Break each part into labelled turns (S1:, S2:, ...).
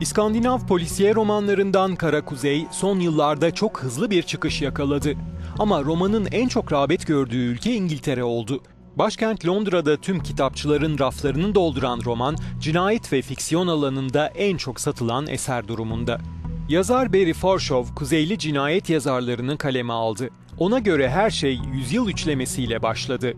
S1: İskandinav polisiye romanlarından Kara Kuzey son yıllarda çok hızlı bir çıkış yakaladı. Ama romanın en çok rağbet gördüğü ülke İngiltere oldu. Başkent Londra'da tüm kitapçıların raflarını dolduran roman, cinayet ve fiksiyon alanında en çok satılan eser durumunda. Yazar Barry Forshaw, Kuzeyli cinayet yazarlarını kaleme aldı. Ona göre her şey yüzyıl üçlemesiyle başladı.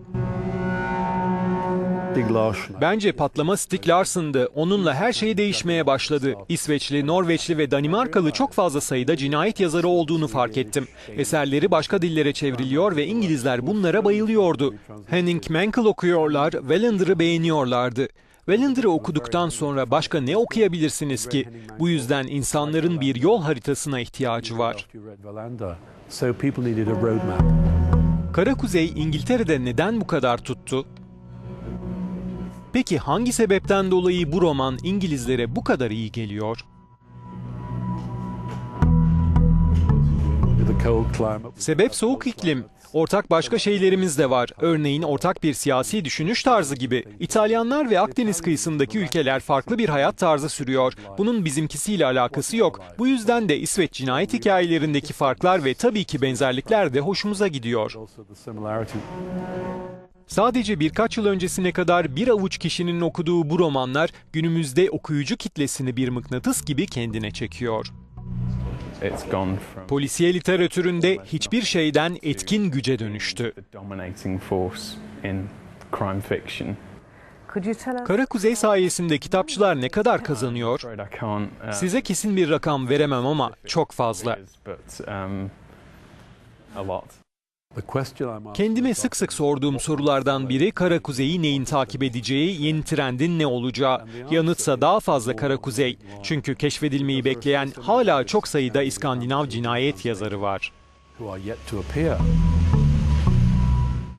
S1: Bence patlama Stieg Larsson'dı. Onunla her şey değişmeye başladı. İsveçli, Norveçli ve Danimarkalı çok fazla sayıda cinayet yazarı olduğunu fark ettim. Eserleri başka dillere çevriliyor ve İngilizler bunlara bayılıyordu. Henning Mankell okuyorlar, Wallander'ı beğeniyorlardı. Wallander'ı okuduktan sonra başka ne okuyabilirsiniz ki? Bu yüzden insanların bir yol haritasına ihtiyacı var. Kara Kuzey İngiltere'de neden bu kadar tuttu? Peki hangi sebepten dolayı bu roman İngilizlere bu kadar iyi geliyor? Sebep soğuk iklim. Ortak başka şeylerimiz de var. Örneğin ortak bir siyasi düşünüş tarzı gibi. İtalyanlar ve Akdeniz kıyısındaki ülkeler farklı bir hayat tarzı sürüyor. Bunun bizimkisiyle alakası yok. Bu yüzden de İsveç cinayet hikayelerindeki farklar ve tabii ki benzerlikler de hoşumuza gidiyor. Sadece birkaç yıl öncesine kadar bir avuç kişinin okuduğu bu romanlar günümüzde okuyucu kitlesini bir mıknatıs gibi kendine çekiyor. Polisiye literatüründe hiçbir şeyden etkin güce dönüştü. Kara Kuzey sayesinde kitapçılar ne kadar kazanıyor?
S2: Uh,
S1: Size kesin bir rakam veremem ama çok fazla. Kendime sık sık sorduğum sorulardan biri Kara Kuzey'i neyin takip edeceği, yeni trendin ne olacağı. Yanıtsa daha fazla Kara Kuzey. Çünkü keşfedilmeyi bekleyen hala çok sayıda İskandinav cinayet yazarı var.